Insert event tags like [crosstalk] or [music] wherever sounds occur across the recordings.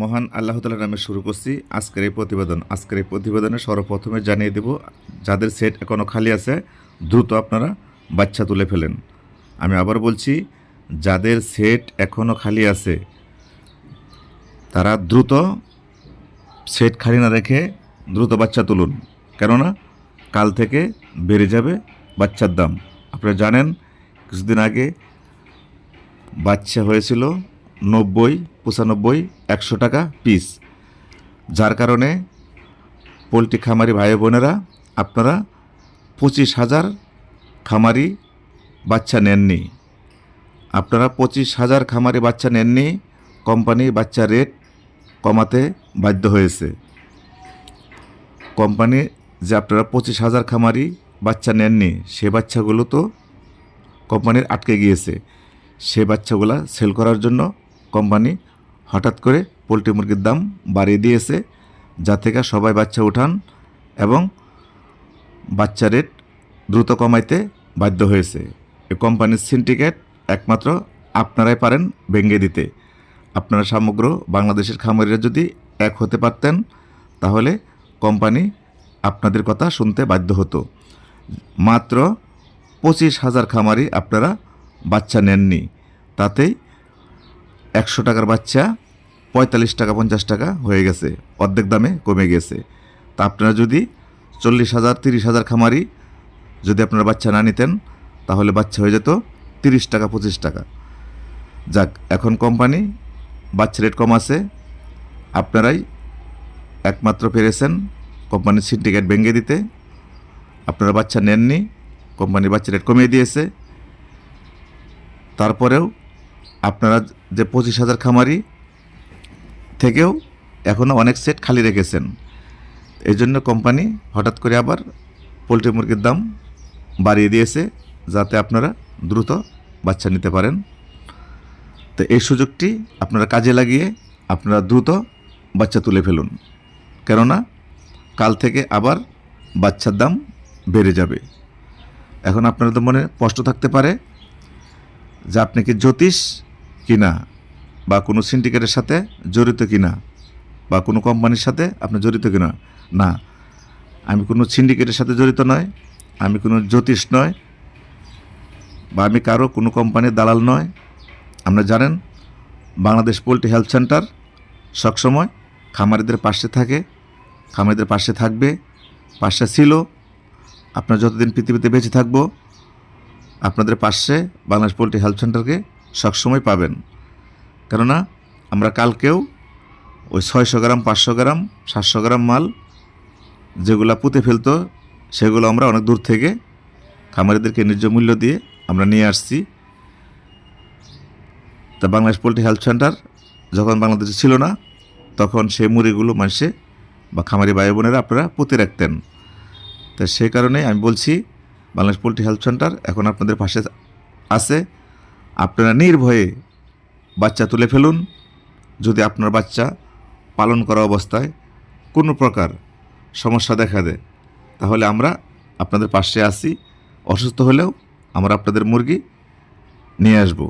মহান আল্লাহ তালার নামে শুরু করছি। আজকের এই প্রতিবেদন। আজকের এই প্রতিবেদনে সর্বপ্রথমে জানিয়ে দেব, যাদের সেট এখনও খালি আছে, দ্রুত আপনারা বাচ্চা তুলে ফেলেন। আমি আবার বলছি, যাদের সেট এখনও খালি আছে, তারা দ্রুত সেট খালি না রেখে দ্রুত বাচ্চা তুলুন। কেননা, কাল থেকে বেড়ে যাবে বাচ্চার দাম। আপনারা জানেন, কিছুদিন আগে বাচ্চা হয়েছিল নব্বই পঁচানব্বই, একশো টাকা পিস যার কারণে পোলট্রি খামারি ভাই বোনেরা, আপনারা পঁচিশ হাজার খামারি বাচ্চা নেননি। আপনারা পঁচিশ হাজার খামারি বাচ্চা নেননি কোম্পানি বাচ্চা রেট কমাতে বাধ্য হয়েছে। কোম্পানি যে আপনারা পঁচিশ হাজার খামারি বাচ্চা নেননি, সে বাচ্চাগুলো তো কোম্পানির আটকে গিয়েছে। সে বাচ্চাগুলা সেল করার জন্য কোম্পানি হঠাৎ করে পোলট্রি মুরগির দাম বাড়িয়ে দিয়েছে, যা থেকে সবাই বাচ্চা উঠান এবং বাচ্চা রেট দ্রুত কমাইতে বাধ্য হয়েছে। এ কোম্পানির সিন্ডিকেট একমাত্র আপনারাই পারেন ভেঙে দিতে। আপনারা সমগ্র বাংলাদেশের খামারিরা যদি এক হতে পারতেন, তাহলে কোম্পানি আপনাদের কথা শুনতে বাধ্য হতো। মাত্র পঁচিশ হাজার খামারি আপনারা বাচ্চা নেননি, তাতেই একশো টাকার বাচ্চা পঁয়তাল্লিশ টাকা, পঞ্চাশ টাকা হয়ে গেছে। অর্ধেক দামে কমে গেছে। তা আপনারা যদি চল্লিশ হাজার, তিরিশ হাজার খামারি যদি আপনারা বাচ্চা না নিতেন, তাহলে বাচ্চা হয়ে যেত তিরিশ টাকা, পঁচিশ টাকা। যাক, এখন কোম্পানি বাচ্চা রেট কম আছে। আপনারাই একমাত্র পেরেছেন কোম্পানির সিন্ডিকেট ভেঙে দিতে। আপনারা বাচ্চা নেননি, কোম্পানির বাচ্চা রেট কমিয়ে দিয়েছে। তারপরেও আপনারা যে পঁচিশ হাজার খামারি থেকেও এখনও অনেক সেট খালি রেখেছেন। এই জন্য কোম্পানি হঠাৎ করে আবার পোলট্রি মুরগির দাম বাড়িয়ে দিয়েছে যাতে আপনারা দ্রুত বাচ্চা নিতে পারেন। তো এই সুযোগটি আপনারা কাজে লাগিয়ে আপনারা দ্রুত বাচ্চা তুলে ফেলুন। কেননা কাল থেকে আবার বাচ্চার দাম বেড়ে যাবে। এখন আপনাদের মনে কষ্ট থাকতে পারে যে আপনি কি জ্যোতিষ কিনা বা কোনো সিন্ডিকেটের সাথে জড়িত কিনা বা কোনো কোম্পানির সাথে আপনি জড়িত কিনা? না। আমি কোনো সিন্ডিকেটের সাথে জড়িত নয়, আমি কোনো জ্যোতিষ নয় বা আমি কারও কোনো কোম্পানির দালাল নয়। আপনারা জানেন, বাংলাদেশ পোলট্রি হেলথ সেন্টার সবসময় খামারিদের পাশে থাকে, খামারিদের পাশে থাকবে, পাশে ছিল। আপনার যতদিন পৃথিবীতে বেঁচে থাকব, আপনাদের পাশে বাংলাদেশ পোলট্রি হেলথ সেন্টারকে সবসময় পাবেন। কেননা আমরা কালকেও ওই ছয়শো গ্রাম, পাঁচশো গ্রাম, সাতশো গ্রাম মাল যেগুলো পুঁতে ফেলতো, সেগুলো আমরা অনেক দূর থেকে খামারিদেরকে ন্যায্য মূল্য দিয়ে আমরা নিয়ে আসছি। তা বাংলাদেশ পোলট্রি হেলথ সেন্টার যখন বাংলাদেশে ছিল না, তখন সেই মুড়িগুলো মানুষে বা খামারি ভাই বোনেরা আপনারা পুঁতে রাখতেন। তা সেই কারণে আমি বলছি, বাংলাদেশ পোলট্রি হেলথ সেন্টার এখন আপনাদের পাশে আছে। আপনারা নির্ভয়ে বাচ্চা তুলে ফেলুন। যদি আপনার বাচ্চা পালন করা অবস্থায় কোনো প্রকার সমস্যা দেখা দেয়, তাহলে আমরা আপনাদের পাশে আসি অসুস্থ হলেও আমরা আপনাদের মুরগি নিয়ে আসব।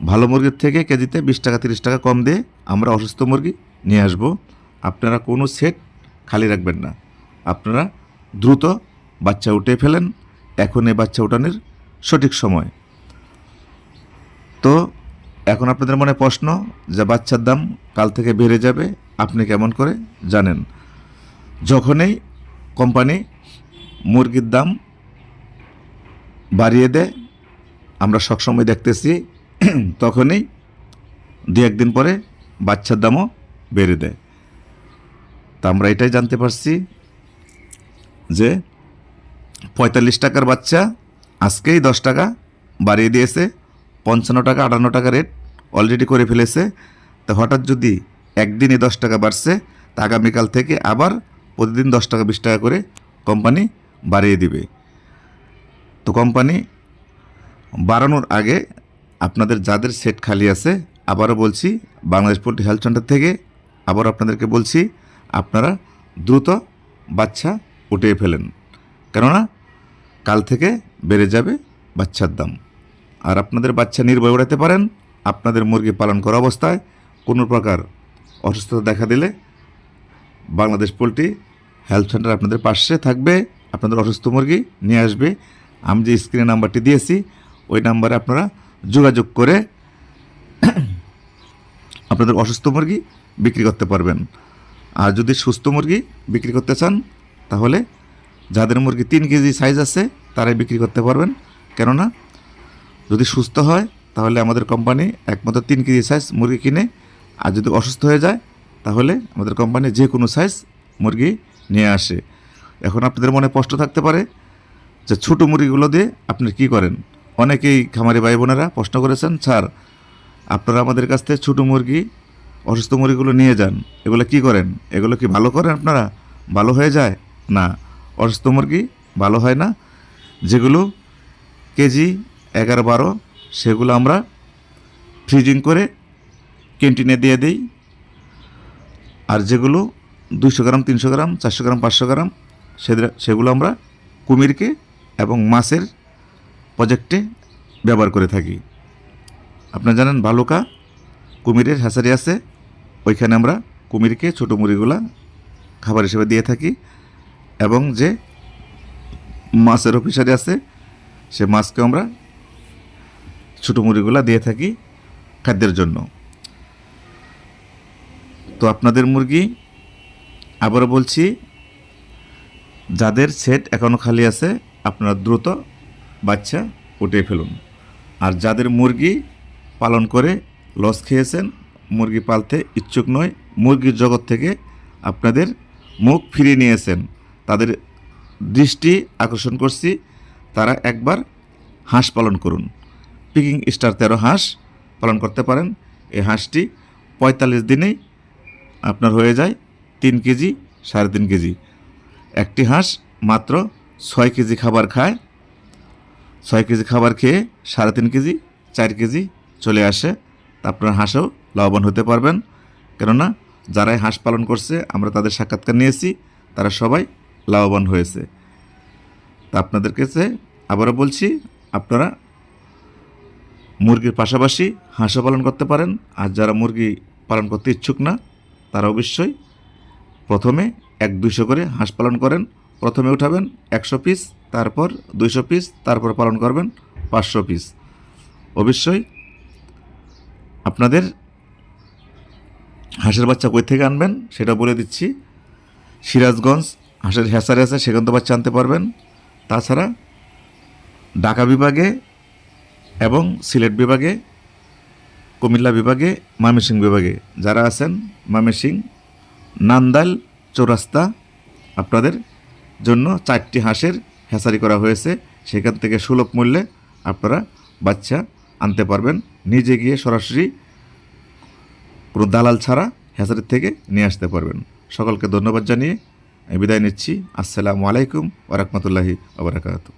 ভালো মুরগির থেকে কেজিতে বিশ টাকা, তিরিশ টাকা কম দিয়ে আমরা অসুস্থ মুরগি নিয়ে আসব। আপনারা কোনো সেট খালি রাখবেন না। আপনারা দ্রুত বাচ্চা উঠে ফেলেন। এখন এই বাচ্চা উঠানোর সঠিক সময়। তো এখন আপনাদের মনে প্রশ্ন যে বাচ্চার দাম কাল থেকে বেড়ে যাবে, আপনি কেমন করে জানেন? যখনই কোম্পানি মুরগির দাম বাড়িয়ে দেয়, আমরা সবসময় দেখতেছি, [clears throat] তখনই দু একদিন পরে বাচ্চার দামও বেড়ে দেয়। তা আমরা এটাই জানতে পারছি যে পঁয়তাল্লিশ টাকার বাচ্চা আজকেই দশ টাকা বাড়িয়ে দিয়েছে। পঞ্চান্ন টাকা, আটান্ন টাকা রেট অলরেডি করে ফেলেছে। তো হঠাৎ যদি একদিনে দশ টাকা বাড়ছে, তা আগামীকাল থেকে আবার প্রতিদিন দশ টাকা, বিশ টাকা করে কোম্পানি বাড়িয়ে দিবে। তো কোম্পানি বাড়ানোর আগে আপনাদের যাদের সেট খালি আছে, আবারও বলছি, বাংলাদেশ পোলট্রি হেলথ সেন্টার থেকে আবার আপনাদেরকে বলছি, আপনারা দ্রুত বাচ্চা উঠিয়ে ফেলেন। কেননা কাল থেকে বেড়ে যাবে বাচ্চার দাম। আর আপনাদের বাচ্চা নির্ভয় উড়াতে পারেন, আপনাদের মুরগি পালন করা অবস্থায় কোনো প্রকার অসুস্থতা দেখা দিলে বাংলাদেশ পোলট্রি হেলথ সেন্টার আপনাদের পাশে থাকবে, আপনাদের অসুস্থ মুরগি নিয়ে আসবে। আমি যে স্ক্রিনে নাম্বারটি দিয়েছি, ওই নাম্বারে আপনারা যোগাযোগ করে আপনাদের অসুস্থ মুরগি বিক্রি করতে পারবেন। আর যদি সুস্থ মুরগি বিক্রি করতে চান, তাহলে যাদের মুরগি তিন কেজি সাইজ আছে, তারাই বিক্রি করতে পারবেন। কেননা যদি সুস্থ হয়, তাহলে আমাদের কোম্পানি একমাত্র তিন কেজি সাইজ মুরগি কিনে, আর যদি অসুস্থ হয়ে যায়, তাহলে আমাদের কোম্পানি যে কোনো সাইজ মুরগি নিয়ে আসে। এখন আপনাদের মনে প্রশ্ন থাকতে পারে যে ছোটো মুরগিগুলো দিয়ে আপনি কি করেন? অনেকেই খামারি ভাই বোনেরা প্রশ্ন করেছেন, স্যার, আপনারা আমাদের কাছ থেকে ছোটো মুরগি, অসুস্থ মুরগিগুলো নিয়ে যান, এগুলো কি করেন? এগুলো কি ভালো করেন আপনারা? ভালো হয়ে যায়? না, অসুস্থ মুরগি ভালো হয় না। যেগুলো কেজি এগারো বারো, সেগুলো আমরা ফ্রিজিং করে ক্যান্টিনে দিয়ে দিই। আর যেগুলো দুশো গ্রাম, তিনশো গ্রাম, চারশো গ্রাম, পাঁচশো গ্রাম সেগুলো আমরা কুমিরকে এবং মাছের প্রজেক্টে ব্যবহার করে থাকি। আপনারা জানেন ভালুকা কুমিরের হ্যাচারি আছে, ওইখানে আমরা কুমিরকে ছোটো মুড়িগুলা খাবার হিসেবে দিয়ে থাকি। এবং যে মাছের অফিসারি আছে, সে মাছকে আমরা ছোটো মুড়িগুলা দিয়ে থাকি খাদ্যের জন্য। তো আপনাদের মুরগি আবার বলছি, যাদের সেট এখনও খালি আছে, আপনারা দ্রুত বাচ্চা উঠিয়ে ফেলুন। আর যাদের মুরগি পালন করে লস খেয়েছেন, মুরগি পালতে ইচ্ছুক নয়, মুরগির জগৎ থেকে আপনাদের মুখ ফিরিয়ে নিয়েছেন, তাদের দৃষ্টি আকর্ষণ করছি, তারা একবার হাঁস পালন করুন। পিকিং স্টার তেরো হাঁস পালন করতে পারেন। এই হাঁসটি পঁয়তাল্লিশ দিনেই আপনার হয়ে যায় তিন কেজি, সাড়ে তিন কেজি। একটি হাঁস মাত্র ছয় কেজি খাবার খায়। ছয় কেজি খাবার খেয়ে সাড়ে তিন কেজি, চার কেজি চলে আসে। আপনার হাঁসও লাভবান হতে পারবেন। কেননা যারাই হাঁস পালন করছে, আমরা তাদের সাক্ষাৎকার নিয়েছি, তারা সবাই লাভবান হয়েছে। তা আপনাদের কাছে আবারও বলছি, আপনারা মুরগির পাশাপাশি হাঁসও পালন করতে পারেন। আর যারা মুরগি পালন করতে ইচ্ছুক না তারা অবশ্যই প্রথমে এক দুইশো করে হাঁস পালন করেন। প্রথমে উঠাবেন একশো পিস, তারপর দুইশো পিস, তারপর পালন করবেন পাঁচশো পিস। অবশ্যই আপনাদের হাঁসের বাচ্চা কই থেকে আনবেন সেটা বলে দিচ্ছি। সিরাজগঞ্জ হাঁসের হ্যাসারে আছে, সেখান তো বাচ্চা আনতে পারবেন। তাছাড়া ঢাকা বিভাগে এবং সিলেট বিভাগে, কুমিল্লা বিভাগে ময়মনসিং বিভাগে যারা আছেন মামেসিং নান্দাল চৌরাস্তা আপনাদের জন্য চারটি হাঁসের হ্যাচারি করা হয়েছে। সেখান থেকে সুলভ মূল্যে আপনারা বাচ্চা আনতে পারবেন। নিজে গিয়ে সরাসরি কোনো দালাল ছাড়া হ্যাচারির থেকে নিয়ে আসতে পারবেন। সকলকে ধন্যবাদ জানিয়ে বিদায় নিচ্ছি। আসসালামু আলাইকুম ওরহমতুল্লাহি আবরাকাতু